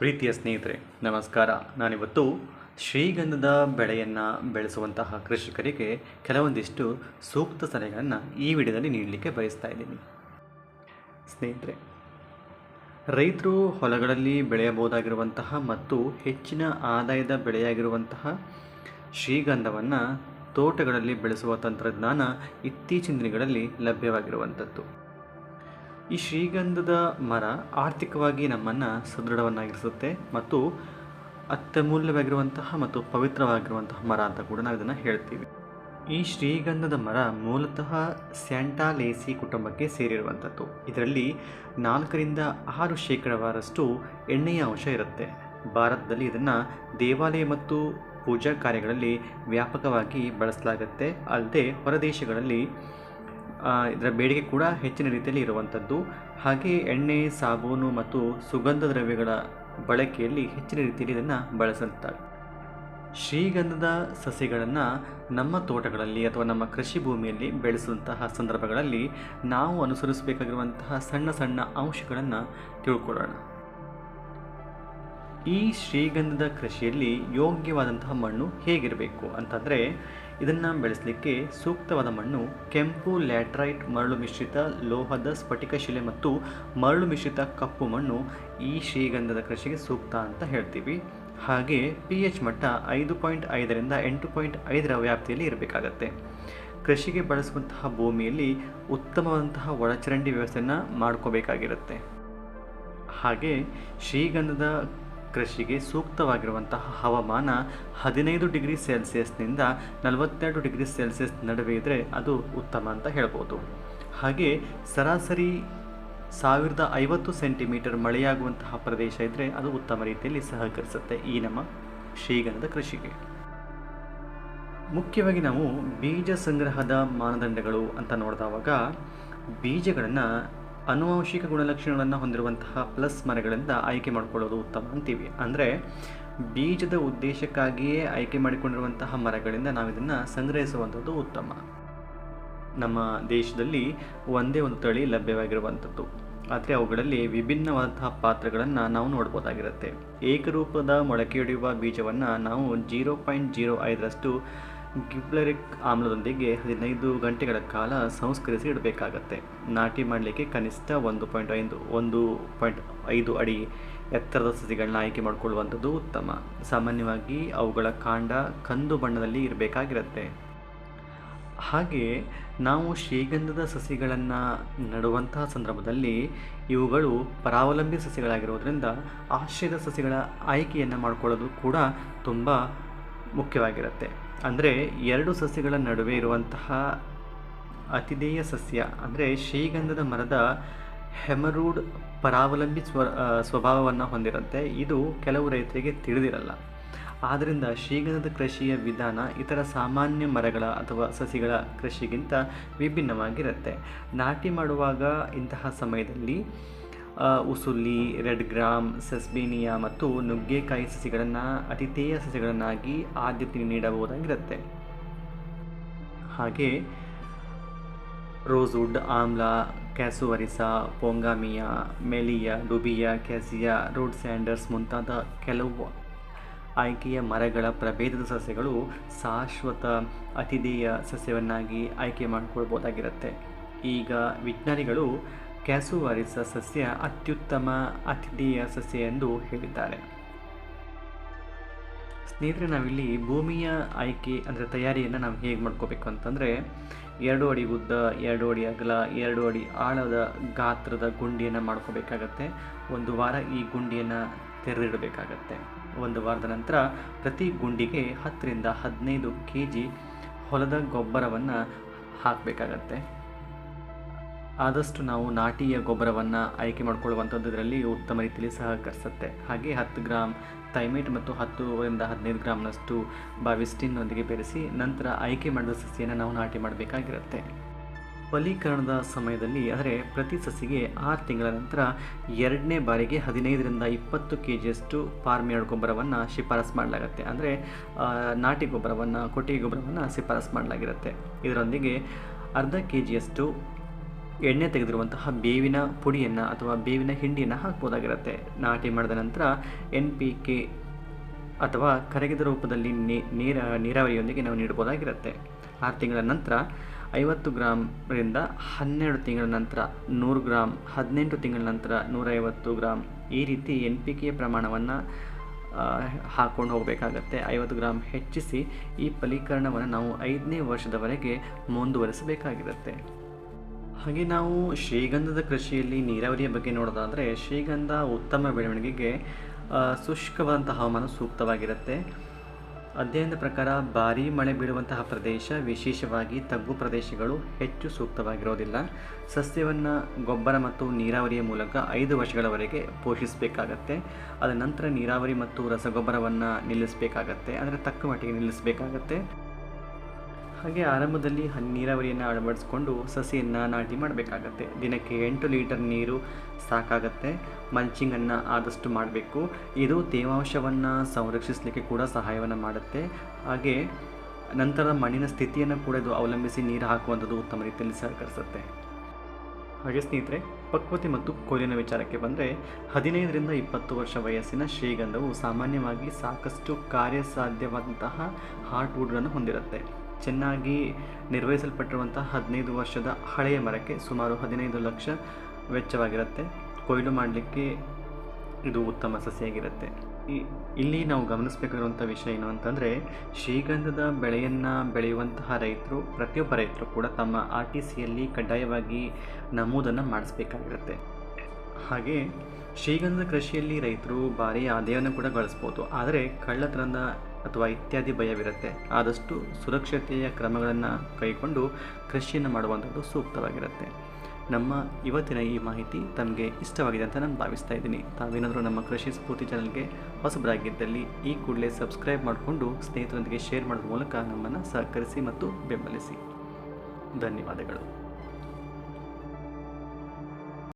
ಪ್ರೀತಿಯ ಸ್ನೇಹಿತರೆ, ನಮಸ್ಕಾರ. ನಾನಿವತ್ತು ಶ್ರೀಗಂಧದ ಬೆಳೆಯನ್ನು ಬೆಳೆಸುವಂತಹ ಕೃಷಿಕರಿಗೆ ಕೆಲವೊಂದಿಷ್ಟು ಸೂಕ್ತ ಸಲಹೆಗಳನ್ನು ಈ ವಿಡಿಯೋದಲ್ಲಿ ನೀಡಲಿಕ್ಕೆ ಬಯಸ್ತಾ ಇದ್ದೀನಿ. ಸ್ನೇಹಿತರೆ, ರೈತರು ಹೊಲಗಳಲ್ಲಿ ಬೆಳೆಯಬಹುದಾಗಿರುವಂತಹ ಮತ್ತು ಹೆಚ್ಚಿನ ಆದಾಯದ ಬೆಳೆಯಾಗಿರುವಂತಹ ಶ್ರೀಗಂಧವನ್ನು ತೋಟಗಳಲ್ಲಿ ಬೆಳೆಸುವ ತಂತ್ರಜ್ಞಾನ ಇತ್ತೀಚಿನ ದಿನಗಳಲ್ಲಿ ಲಭ್ಯವಾಗಿರುವಂಥದ್ದು. ಈ ಶ್ರೀಗಂಧದ ಮರ ಆರ್ಥಿಕವಾಗಿ ನಮ್ಮನ್ನು ಸದೃಢವನ್ನಾಗಿರಿಸುತ್ತೆ ಮತ್ತು ಅತ್ಯಮೂಲ್ಯವಾಗಿರುವಂತಹ ಮತ್ತು ಪವಿತ್ರವಾಗಿರುವಂತಹ ಮರ ಅಂತ ಕೂಡ ನಾವು ಇದನ್ನು ಹೇಳ್ತೀವಿ. ಈ ಶ್ರೀಗಂಧದ ಮರ ಮೂಲತಃ ಸ್ಯಾಂಟಾಲೇಸಿ ಕುಟುಂಬಕ್ಕೆ ಸೇರಿರುವಂಥದ್ದು. ಇದರಲ್ಲಿ ನಾಲ್ಕರಿಂದ ಆರು ಶೇಕಡವಾರಷ್ಟು ಎಣ್ಣೆಯ ಅಂಶ ಇರುತ್ತೆ. ಭಾರತದಲ್ಲಿ ಇದನ್ನು ದೇವಾಲಯ ಮತ್ತು ಪೂಜಾ ಕಾರ್ಯಗಳಲ್ಲಿ ವ್ಯಾಪಕವಾಗಿ ಬಳಸಲಾಗುತ್ತೆ. ಅಲ್ಲದೆ ಹೊರದೇಶಗಳಲ್ಲಿ ಇದರ ಬೇಡಿಕೆ ಕೂಡ ಹೆಚ್ಚಿನ ರೀತಿಯಲ್ಲಿ ಇರುವಂಥದ್ದು. ಹಾಗೆ ಎಣ್ಣೆ, ಸಾಬೂನು ಮತ್ತು ಸುಗಂಧ ದ್ರವ್ಯಗಳ ಬಳಕೆಯಲ್ಲಿ ಹೆಚ್ಚಿನ ರೀತಿಯಲ್ಲಿ ಇದನ್ನು ಬಳಸುತ್ತಾರೆ ಶ್ರೀಗಂಧದ ಸಸಿಗಳನ್ನು ನಮ್ಮ ತೋಟಗಳಲ್ಲಿ ಅಥವಾ ನಮ್ಮ ಕೃಷಿ ಭೂಮಿಯಲ್ಲಿ ಬೆಳೆಸುವಂತಹ ಸಂದರ್ಭಗಳಲ್ಲಿ ನಾವು ಅನುಸರಿಸಬೇಕಾಗಿರುವಂತಹ ಸಣ್ಣ ಸಣ್ಣ ಅಂಶಗಳನ್ನು ತಿಳ್ಕೊಳ್ಳೋಣ. ಈ ಶ್ರೀಗಂಧದ ಕೃಷಿಯಲ್ಲಿ ಯೋಗ್ಯವಾದಂತಹ ಮಣ್ಣು ಹೇಗಿರಬೇಕು ಅಂತಂದರೆ ಇದನ್ನು ಬೆಳೆಸಲಿಕ್ಕೆ ಸೂಕ್ತವಾದ ಮಣ್ಣು ಕೆಂಪು ಲ್ಯಾಟ್ರೈಟ್, ಮರಳು ಮಿಶ್ರಿತ, ಲೋಹದ ಸ್ಫಟಿಕ ಶಿಲೆ ಮತ್ತು ಮರಳು ಮಿಶ್ರಿತ ಕಪ್ಪು ಮಣ್ಣು ಈ ಶ್ರೀಗಂಧದ ಕೃಷಿಗೆ ಸೂಕ್ತ ಅಂತ ಹೇಳ್ತೀವಿ. ಹಾಗೆ ಪಿ ಎಚ್ ಮಟ್ಟ ಐದು ಪಾಯಿಂಟ್ ಐದರಿಂದ ಎಂಟು ಪಾಯಿಂಟ್ ಐದರ ವ್ಯಾಪ್ತಿಯಲ್ಲಿ ಇರಬೇಕಾಗತ್ತೆ. ಕೃಷಿಗೆ ಬಳಸುವಂತಹ ಭೂಮಿಯಲ್ಲಿ ಉತ್ತಮವಾದಂತಹ ಒಳಚರಂಡಿ ವ್ಯವಸ್ಥೆಯನ್ನು ಮಾಡ್ಕೋಬೇಕಾಗಿರುತ್ತೆ. ಹಾಗೆ ಶ್ರೀಗಂಧದ ಕೃಷಿಗೆ ಸೂಕ್ತವಾಗಿರುವಂತಹ ಹವಾಮಾನ ಹದಿನೈದು ಡಿಗ್ರಿ ಸೆಲ್ಸಿಯಸ್ನಿಂದ ನಲವತ್ತೆರಡು ಡಿಗ್ರಿ ಸೆಲ್ಸಿಯಸ್ ನಡುವೆ ಇದ್ದರೆ ಅದು ಉತ್ತಮ ಅಂತ ಹೇಳ್ಬೋದು. ಹಾಗೆ ಸರಾಸರಿ ಸಾವಿರದ ಐವತ್ತು ಸೆಂಟಿಮೀಟರ್ ಮಳೆಯಾಗುವಂತಹ ಪ್ರದೇಶ ಇದ್ದರೆ ಅದು ಉತ್ತಮ ರೀತಿಯಲ್ಲಿ ಸಹಕರಿಸುತ್ತೆ ಈ ನಮ್ಮ ಶ್ರೀಗಂಧದ ಕೃಷಿಗೆ. ಮುಖ್ಯವಾಗಿ ನಾವು ಬೀಜ ಸಂಗ್ರಹದ ಮಾನದಂಡಗಳು ಅಂತ ನೋಡಿದವಾಗ ಬೀಜಗಳನ್ನು ಅನುವಂಶಿಕ ಗುಣಲಕ್ಷಣಗಳನ್ನು ಹೊಂದಿರುವಂತಹ ಪ್ಲಸ್ ಮರಗಳಿಂದ ಆಯ್ಕೆ ಮಾಡಿಕೊಳ್ಳೋದು ಉತ್ತಮ ಅಂತೀವಿ. ಅಂದರೆ ಬೀಜದ ಉದ್ದೇಶಕ್ಕಾಗಿಯೇ ಆಯ್ಕೆ ಮಾಡಿಕೊಂಡಿರುವಂತಹ ಮರಗಳಿಂದ ನಾವು ಇದನ್ನು ಸಂಗ್ರಹಿಸುವಂಥದ್ದು ಉತ್ತಮ. ನಮ್ಮ ದೇಶದಲ್ಲಿ ಒಂದೇ ಒಂದು ತಳಿ ಲಭ್ಯವಾಗಿರುವಂಥದ್ದು. ಆದರೆ ಅವುಗಳಲ್ಲಿ ವಿಭಿನ್ನವಾದಂತಹ ಪಾತ್ರಗಳನ್ನು ನಾವು ನೋಡ್ಬೋದಾಗಿರುತ್ತೆ. ಏಕರೂಪದ ಮೊಳಕೆಯೊಡೆಯುವ ಬೀಜವನ್ನು ನಾವು ಜೀರೋ ಪಾಯಿಂಟ್ ಜೀರೋ ಐದರಷ್ಟು ಗಿಬ್ಲರಿಕ್ ಆಮ್ಲದೊಂದಿಗೆ ಹದಿನೈದು ಗಂಟೆಗಳ ಕಾಲ ಸಂಸ್ಕರಿಸಿ ಇಡಬೇಕಾಗತ್ತೆ. ನಾಟಿ ಮಾಡಲಿಕ್ಕೆ ಕನಿಷ್ಠ ಒಂದು ಪಾಯಿಂಟ್ ಐದು, ಒಂದು ಪಾಯಿಂಟ್ ಐದು ಅಡಿ ಎತ್ತರದ ಸಸಿಗಳನ್ನ ಆಯ್ಕೆ ಮಾಡಿಕೊಳ್ಳುವಂಥದ್ದು ಉತ್ತಮ. ಸಾಮಾನ್ಯವಾಗಿ ಅವುಗಳ ಕಾಂಡ ಕಂದು ಬಣ್ಣದಲ್ಲಿ ಇರಬೇಕಾಗಿರುತ್ತೆ. ಹಾಗೆ ನಾವು ಶ್ರೀಗಂಧದ ಸಸಿಗಳನ್ನು ನೆಡುವಂತಹ ಸಂದರ್ಭದಲ್ಲಿ ಇವುಗಳು ಪರಾವಲಂಬಿ ಸಸಿಗಳಾಗಿರುವುದರಿಂದ ಆಶ್ರಯದ ಸಸಿಗಳ ಆಯ್ಕೆಯನ್ನು ಮಾಡಿಕೊಳ್ಳೋದು ಕೂಡ ತುಂಬ ಮುಖ್ಯವಾಗಿರುತ್ತೆ. ಅಂದರೆ ಎರಡು ಸಸ್ಯಗಳ ನಡುವೆ ಇರುವಂತಹ ಅತಿದೇಯ ಸಸ್ಯ, ಅಂದರೆ ಶ್ರೀಗಂಧದ ಮರದ ಹೆಮರೂಡ್ ಪರಾವಲಂಬಿ ಸ್ವ ಸ್ವಭಾವವನ್ನು ಹೊಂದಿರುತ್ತೆ ಇದು ಕೆಲವು ರೈತರಿಗೆ ತಿಳಿದಿರಲ್ಲ. ಆದ್ದರಿಂದ ಶ್ರೀಗಂಧದ ಕೃಷಿಯ ವಿಧಾನ ಇತರ ಸಾಮಾನ್ಯ ಮರಗಳ ಅಥವಾ ಸಸಿಗಳ ಕೃಷಿಗಿಂತ ವಿಭಿನ್ನವಾಗಿರುತ್ತೆ. ನಾಟಿ ಮಾಡುವಾಗ ಇಂತಹ ಸಮಯದಲ್ಲಿ ಉಸುಲಿ ರೆಡ್ ಗ್ರಾಮ್, ಸಸ್ಬೇನಿಯಾ ಮತ್ತು ನುಗ್ಗೆಕಾಯಿ ಸಸಿಗಳನ್ನು, ಅತಿಥೇಯ ಸಸಿಗಳನ್ನಾಗಿ ಆದ್ಯತೆ ನೀಡಬಹುದಾಗಿರುತ್ತೆ. ಹಾಗೆ rosewood, amla, casuarina, pongamia, melia, dubia, cassia, red sanders ಮುಂತಾದ ಕೆಲವು ಆಯ್ಕೆಯ ಮರಗಳ ಪ್ರಭೇದದ ಸಸ್ಯಗಳು ಶಾಶ್ವತ ಅತಿಥೇಯ ಸಸ್ಯವನ್ನಾಗಿ ಆಯ್ಕೆ ಮಾಡಿಕೊಳ್ಬೋದಾಗಿರುತ್ತೆ ಈಗ ವಿಜ್ಞಾನಿಗಳು ಕ್ಯಾಸುವಾರಿಸ ಸಸ್ಯ ಅತ್ಯುತ್ತಮ ಅತಿಥೇಯ ಸಸ್ಯ ಎಂದು ಹೇಳಿದ್ದಾರೆ. ಸ್ನೇಹಿತರೆ, ನಾವಿಲ್ಲಿ ಭೂಮಿಯ ಆಯ್ಕೆ ಅಂದರೆ ತಯಾರಿಯನ್ನು ನಾವು ಹೇಗೆ ಮಾಡ್ಕೋಬೇಕು ಅಂತಂದರೆ, ಎರಡು ಅಡಿ ಉದ್ದ, ಎರಡು ಅಡಿ ಅಗಲ, ಎರಡು ಅಡಿ ಆಳದ ಗಾತ್ರದ ಗುಂಡಿಯನ್ನು ಮಾಡ್ಕೋಬೇಕಾಗತ್ತೆ. ಒಂದು ವಾರ ಈ ಗುಂಡಿಯನ್ನು ತೆರೆದಿಡಬೇಕಾಗತ್ತೆ. ಒಂದು ವಾರದ ನಂತರ ಪ್ರತಿ ಗುಂಡಿಗೆ ಹತ್ತರಿಂದ ಹದಿನೈದು ಕೆ ಜಿ ಹೊಲದ ಗೊಬ್ಬರವನ್ನು ಹಾಕಬೇಕಾಗತ್ತೆ. ಆದಷ್ಟು ನಾವು ನಾಟಿಯ ಗೊಬ್ಬರವನ್ನು ಆಯ್ಕೆ ಮಾಡ್ಕೊಳ್ಳುವಂಥದ್ದರಲ್ಲಿ ಉತ್ತಮ ರೀತಿಯಲ್ಲಿ ಸಹಕರಿಸುತ್ತೆ. ಹಾಗೆ ಹತ್ತು ಗ್ರಾಮ್ ಥೈಮೇಟ್ ಮತ್ತು ಹತ್ತುವರಿಂದ ಹದಿನೈದು ಗ್ರಾಮ್ನಷ್ಟು ಬಾವಿಸ್ಟಿನ್ನೊಂದಿಗೆ ಬೆರೆಸಿ ನಂತರ ಆಯ್ಕೆ ಮಾಡಿದ ಸಸಿಯನ್ನು ನಾವು ನಾಟಿ ಮಾಡಬೇಕಾಗಿರುತ್ತೆ. ಫಲೀಕರಣದ ಸಮಯದಲ್ಲಿ ಅಂದರೆ ಪ್ರತಿ ಸಸಿಗೆ ಆರು ತಿಂಗಳ ನಂತರ ಎರಡನೇ ಬಾರಿಗೆ ಹದಿನೈದರಿಂದ ಇಪ್ಪತ್ತು ಕೆ ಜಿಯಷ್ಟು ಫಾರ್ಮಿಯಾರ್ಡ್ ಗೊಬ್ಬರವನ್ನು ಶಿಫಾರಸ್ ಮಾಡಲಾಗುತ್ತೆ. ಅಂದರೆ ನಾಟಿ ಗೊಬ್ಬರವನ್ನು, ಕೊಟ್ಟಿಗೆ ಗೊಬ್ಬರವನ್ನು ಶಿಫಾರಸ್ ಮಾಡಲಾಗಿರುತ್ತೆ. ಇದರೊಂದಿಗೆ ಅರ್ಧ ಕೆ ಜಿಯಷ್ಟು ಎಣ್ಣೆ ತೆಗೆದಿರುವಂತಹ ಬೇವಿನ ಪುಡಿಯನ್ನು ಅಥವಾ ಬೇವಿನ ಹಿಂಡಿಯನ್ನು ಹಾಕ್ಬೋದಾಗಿರುತ್ತೆ. ನಾಟಿ ಮಾಡಿದ ನಂತರ ಎನ್ ಪಿ ಕೆ ಅಥವಾ ಕರಗಿದ ರೂಪದಲ್ಲಿ ನೀರ, ನೀರಾವರಿಯೊಂದಿಗೆ ನಾವು ನೀಡ್ಬೋದಾಗಿರುತ್ತೆ. ಆರು ತಿಂಗಳ ನಂತರ ಐವತ್ತು ಗ್ರಾಮ್ರಿಂದ ಹನ್ನೆರಡು ತಿಂಗಳ ನಂತರ ನೂರು ಗ್ರಾಮ್ ಹದಿನೆಂಟು ತಿಂಗಳ ನಂತರ ನೂರೈವತ್ತು ಗ್ರಾಮ್ ಈ ರೀತಿ ಎನ್ ಪಿ ಕೆ ಪ್ರಮಾಣವನ್ನು ಹಾಕ್ಕೊಂಡು ಹೋಗಬೇಕಾಗತ್ತೆ. ಐವತ್ತು ಗ್ರಾಮ್ ಹೆಚ್ಚಿಸಿ ಈ ಫಲೀಕರಣವನ್ನು ನಾವು ಐದನೇ ವರ್ಷದವರೆಗೆ ಮುಂದುವರಿಸಬೇಕಾಗಿರುತ್ತೆ. ಹಾಗೆ ನಾವು ಶ್ರೀಗಂಧದ ಕೃಷಿಯಲ್ಲಿ ನೀರಾವರಿಯ ಬಗ್ಗೆ ನೋಡೋದಾದರೆ ಶ್ರೀಗಂಧ ಉತ್ತಮ ಬೆಳವಣಿಗೆಗೆ ಶುಷ್ಕವಾದಂಥ ಹವಾಮಾನ ಸೂಕ್ತವಾಗಿರುತ್ತೆ. ಅಧ್ಯಯನದ ಪ್ರಕಾರ ಭಾರೀ ಮಳೆ ಬೀಳುವಂತಹ ಪ್ರದೇಶ, ವಿಶೇಷವಾಗಿ ತಗ್ಗು ಪ್ರದೇಶಗಳು ಹೆಚ್ಚು ಸೂಕ್ತವಾಗಿರೋದಿಲ್ಲ. ಸಸ್ಯವನ್ನು, ಗೊಬ್ಬರ ಮತ್ತು ನೀರಾವರಿಯ ಮೂಲಕ ಐದು ವರ್ಷಗಳವರೆಗೆ ಪೋಷಿಸಬೇಕಾಗತ್ತೆ. ಅದರ ನಂತರ ನೀರಾವರಿ ಮತ್ತು ರಸಗೊಬ್ಬರವನ್ನು ನಿಲ್ಲಿಸಬೇಕಾಗತ್ತೆ. ಅಂದರೆ ತಕ್ಕ ಮಟ್ಟಿಗೆ ನಿಲ್ಲಿಸಬೇಕಾಗತ್ತೆ. ಹಾಗೆ ಆರಂಭದಲ್ಲಿ ಹನಿ ನೀರಾವರಿಯನ್ನು ಅಳವಡಿಸ್ಕೊಂಡು ಸಸಿಯನ್ನು ನಾಟಿ ಮಾಡಬೇಕಾಗತ್ತೆ. ದಿನಕ್ಕೆ ಎಂಟು ಲೀಟರ್ ನೀರು ಸಾಕಾಗತ್ತೆ. ಮಲ್ಚಿಂಗನ್ನು ಆದಷ್ಟು ಮಾಡಬೇಕು. ಇದು ತೇವಾಂಶವನ್ನು ಸಂರಕ್ಷಿಸಲಿಕ್ಕೆ ಕೂಡ ಸಹಾಯವನ್ನು ಮಾಡುತ್ತೆ. ಹಾಗೆ ನಂತರ ಮಣ್ಣಿನ ಸ್ಥಿತಿಯನ್ನು ಕೂಡ ಇದು ಅವಲಂಬಿಸಿ ನೀರು ಹಾಕುವಂಥದ್ದು ಉತ್ತಮ ರೀತಿಯಲ್ಲಿ ಸಹಕರಿಸುತ್ತೆ. ಹಾಗೆ ಸ್ನೇಹಿತರೆ, ಪಕ್ವತೆ ಮತ್ತು ಕೊಯ್ಲಿನ ವಿಚಾರಕ್ಕೆ ಬಂದರೆ ಹದಿನೈದರಿಂದ ಇಪ್ಪತ್ತು ವರ್ಷ ವಯಸ್ಸಿನ ಶ್ರೀಗಂಧವು ಸಾಮಾನ್ಯವಾಗಿ ಸಾಕಷ್ಟು ಕಾರ್ಯಸಾಧ್ಯವಾದಂತಹ ಹಾರ್ಟ್ವುಡ್ಗಳನ್ನು ಹೊಂದಿರುತ್ತೆ. ಚೆನ್ನಾಗಿ ನಿರ್ವಹಿಸಲ್ಪಟ್ಟಿರುವಂಥ ಹದಿನೈದು ವರ್ಷದ ಹಳೆಯ ಮರಕ್ಕೆ ಸುಮಾರು ಹದಿನೈದು ಲಕ್ಷ ವೆಚ್ಚವಾಗಿರುತ್ತೆ. ಕೊಯ್ಲು ಮಾಡಲಿಕ್ಕೆ ಇದು ಉತ್ತಮ ಸಸಿಯಾಗಿರುತ್ತೆ ಇಲ್ಲಿ ನಾವು ಗಮನಿಸಬೇಕಾಗಿರುವಂಥ ವಿಷಯ ಏನು ಅಂತಂದರೆ, ಶ್ರೀಗಂಧದ ಬೆಳೆಯನ್ನು ಬೆಳೆಯುವಂತಹ ರೈತರು, ಪ್ರತಿಯೊಬ್ಬ ರೈತರು ಕೂಡ ತಮ್ಮ ಆರ್ ಟಿ ಸಿಯಲ್ಲಿ ಕಡ್ಡಾಯವಾಗಿ ನಮೂದನ್ನು ಮಾಡಿಸ್ಬೇಕಾಗಿರುತ್ತೆ. ಹಾಗೆ ಶ್ರೀಗಂಧದ ಕೃಷಿಯಲ್ಲಿ ರೈತರು ಭಾರಿ ಆದಾಯವನ್ನು ಕೂಡ ಗಳಿಸ್ಬೋದು. ಆದರೆ ಕಳ್ಳತನದ ಅಥವಾ ಇತ್ಯಾದಿ ಭಯವಿರುತ್ತೆ. ಆದಷ್ಟು ಸುರಕ್ಷತೆಯ ಕ್ರಮಗಳನ್ನು ಕೈಗೊಂಡು ಕೃಷಿಯನ್ನು ಮಾಡುವಂಥದ್ದು ಸೂಕ್ತವಾಗಿರುತ್ತೆ. ನಮ್ಮ ಇವತ್ತಿನ ಈ ಮಾಹಿತಿ ತಮಗೆ ಇಷ್ಟವಾಗಿದೆ ಅಂತ ನಾನು ಭಾವಿಸ್ತಾ ಇದ್ದೀನಿ. ತಾವೇನಾದರೂ ನಮ್ಮ ಕೃಷಿ ಸ್ಫೂರ್ತಿ ಚಾನಲ್ಗೆ ಹೊಸಬರಾಗಿದ್ದಲ್ಲಿ ಈ ಕೂಡಲೇ ಸಬ್ಸ್ಕ್ರೈಬ್ ಮಾಡಿಕೊಂಡು ಸ್ನೇಹಿತರೊಂದಿಗೆ ಶೇರ್ ಮಾಡೋದ್ರ ಮೂಲಕ ನಮ್ಮನ್ನು ಸಹಕರಿಸಿ ಮತ್ತು ಬೆಂಬಲಿಸಿ. ಧನ್ಯವಾದಗಳು.